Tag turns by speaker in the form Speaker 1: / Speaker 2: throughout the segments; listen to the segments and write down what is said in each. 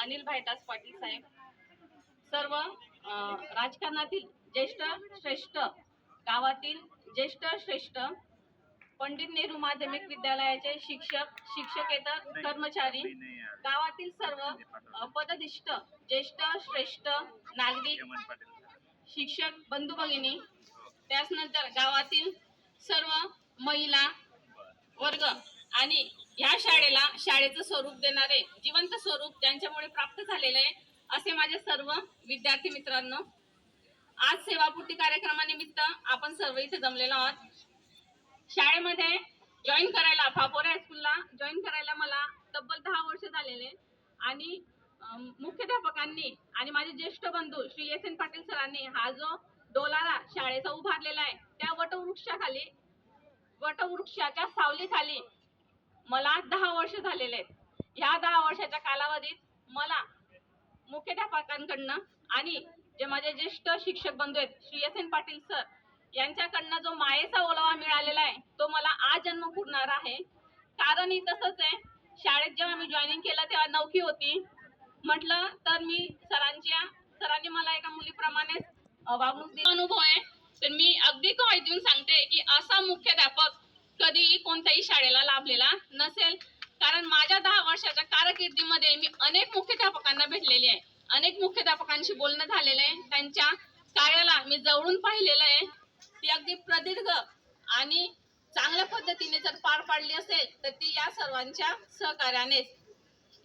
Speaker 1: अनिल भाईदास पाटील साहेब. सर्व राजकारणातील ज्येष्ठ श्रेष्ठ गावातील ज्येष्ठ श्रेष्ठ पंडित नेहरू माध्यमिक विद्यालयाचे शिक्षक शिक्षकेतर कर्मचारी गावातील सर्व अ, ज्येष्ठ श्रेष्ठ नागरिक शिक्षक बंधू भगिनी त्याचनंतर गावातील सर्व महिला वर्ग आणि ह्या शाळेला शाळेचं स्वरूप देणारे जिवंत स्वरूप ज्यांच्यामुळे प्राप्त झालेले आहे असे माझे सर्व विद्यार्थी मित्रांनो आज सेवापूर्ती कार्यक्रमानिमित्त आपण सर्व इथे जमलेलो आहोत. शाळेमध्ये जॉईन करायला फापोरे हायस्कूलला जॉईन करायला मला तब्बल दहा वर्ष झालेले आणि मुख्याध्यापकांनी आणि माझे ज्येष्ठ बंधू श्री एस एन पाटील सरांनी हा जो डोलारा शाळेचा उभारलेला आहे त्या वटवृक्षाखाली वटवृक्षाच्या सावलीखाली मला दहा वर्ष झालेले आहेत. ह्या दहा वर्षाच्या कालावधीत मला मुख्याध्यापकांकडनं आणि जे माझे ज्येष्ठ शिक्षक बंधू आहेत Shri S N Patil sir यांच्याकडनं जो मायेचा ओलावा मिळालेला आहे तो मला आज जन्म पुरणार आहे. कारण ही तसंच आहे शाळेत जेव्हा मी जॉईनिंग केलं तेव्हा नवखी होती. म्हटलं तर मी सरांच्या सरांनी मला एका मुलीप्रमाणेच वागणूक अनुभव आहे. तर मी अगदी कवायत सांगते की असा मुख्याध्यापक कधीही कोणत्याही शाळेला लाभलेला नसेल. कारण माझ्या दहा वर्षाच्या कारकिर्दीमध्ये मी अनेक मुख्याध्यापकांना भेटलेली आहे. अनेक मुख्याध्यापकांशी बोलणं झालेलं आहे. त्यांच्या कार्याला मी जवळून पाहिलेलं आहे. ती अगदी प्रदीर्घ आणि चांगल्या पद्धतीने जर पार पाडली असेल तर ती या सर्वांच्या सहकार्यानेच.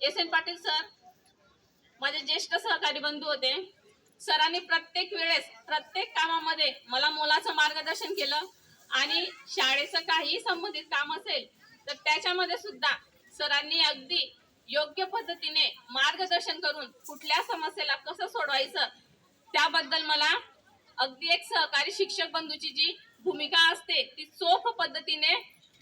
Speaker 1: एस एन पाटील सर माझे ज्येष्ठ सहकारी बंधू होते. सरांनी प्रत्येक वेळेस प्रत्येक कामामध्ये मला मोलाचं मार्गदर्शन केलं. आणि शाळेचं काही संबंधित काम असेल तर त्याच्यामध्ये सुद्धा सरांनी अगदी योग्य पद्धतीने मार्गदर्शन करून कुठल्या समस्येला कसं सोडवायचं त्याबद्दल मला अगदी एक सहकारी शिक्षक बंधूची जी भूमिका असते ती चोख पद्धतीने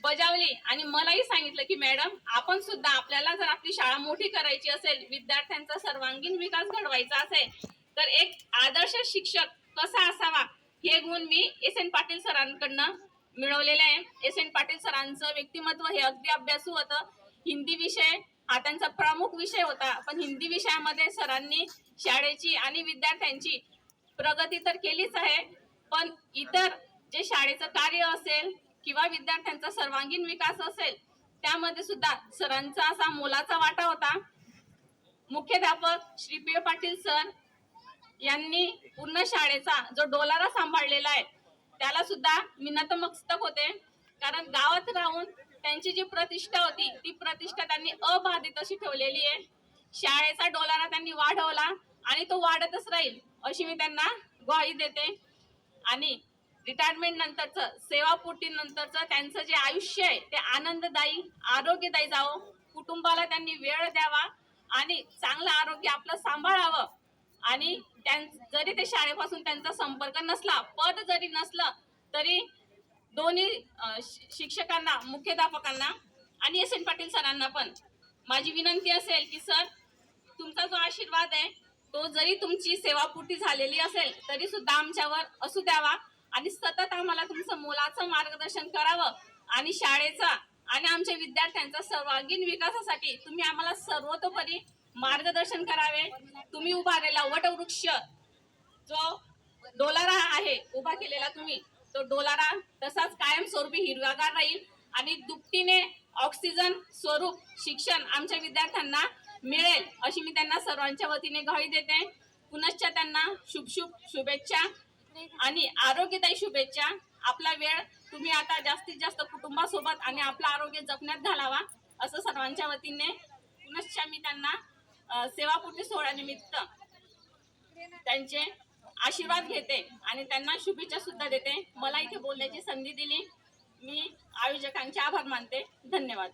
Speaker 1: बजावली आणि मलाही सांगितलं की मॅडम आपण सुद्धा आपल्याला जर आपली शाळा मोठी करायची असेल विद्यार्थ्यांचा सर्वांगीण विकास घडवायचा असेल तर एक आदर्श शिक्षक कसा असावा हे गुण मी एस एन पाटील सरांकडनं मिळवलेले आहे. एस एन पाटील सरांचं व्यक्तिमत्व हे अगदी अभ्यासू होतं. हिंदी विषय हा त्यांचा प्रमुख विषय होता. पण हिंदी विषयामध्ये सरांनी शाळेची आणि विद्यार्थ्यांची प्रगती तर केलीच आहे. पण इतर जे शाळेचं कार्य असेल किंवा विद्यार्थ्यांचा सर्वांगीण विकास असेल त्यामध्ये सुद्धा सरांचा असा मोलाचा वाटा होता. मुख्याध्यापक श्री पी पाटील सर यांनी पूर्ण शाळेचा जो डोलारा सांभाळलेला आहे त्याला सुद्धा मी नतमस्तक होते. कारण गावात राहून त्यांची जी प्रतिष्ठा होती ती प्रतिष्ठा त्यांनी अबाधित अशी ठेवलेली आहे. शाळेचा डोलारा त्यांनी वाढवला आणि तो वाढतच राहील अशी मी त्यांना ग्वाही देते. आणि रिटायरमेंट नंतरचं सेवापूर्ती नंतरचं त्यांचं जे आयुष्य आहे ते आनंददायी आरोग्यदायी जावं. कुटुंबाला त्यांनी वेळ द्यावा आणि चांगलं आरोग्य आपलं सांभाळावं. आणि त्यां जरी ते शाळेपासून त्यांचा संपर्क नसला पद जरी नसलं तरी दोन्ही शि- शिक्षकांना मुख्याध्यापकांना आणि एस. एन. पाटील सरांना पण माझी विनंती असेल की सर तुमचा जो आशीर्वाद आहे तो जरी तुमची सेवापूर्ती झालेली असेल तरी सुद्धा आमच्यावर असू द्यावा आणि सतत आम्हाला तुमचं मोलाचं मार्गदर्शन करावं आणि शाळेचा आणि आमच्या विद्यार्थ्यांचा सर्वांगीण विकासासाठी तुम्ही आम्हाला सर्वतोपरी मार्गदर्शन करावे. तुम्ही उभारलेला वटवृक्ष. जो डोलारा आहे उभा केलेला तुम्ही तो डोलारा तसाच कायमस्वरूपी हिरवागार राहील आणि दुपटीने ऑक्सिजन स्वरूप शिक्षण आमच्या विद्यार्थ्यांना मिळेल अशी मी त्यांना सर्वांच्या वतीने घाई देते. पुनश्च त्यांना शुभ शुभ शुभेच्छा आणि आरोग्यदायी शुभेच्छा. आपला वेळ तुम्ही आता जास्तीत जास्त कुटुंबासोबत आणि आपलं आरोग्य जपण्यात घालावा असं सर्वांच्या वतीने पुनश्च मी त्यांना सेवापूर्ती सोहळ्यानिमित्त त्यांचे आशीर्वाद घेते आणि त्यांना शुभेच्छा सुद्धा देते. मला इथे बोलण्याची संधी दिली. मी आयोजकांचे आभार मानते. धन्यवाद.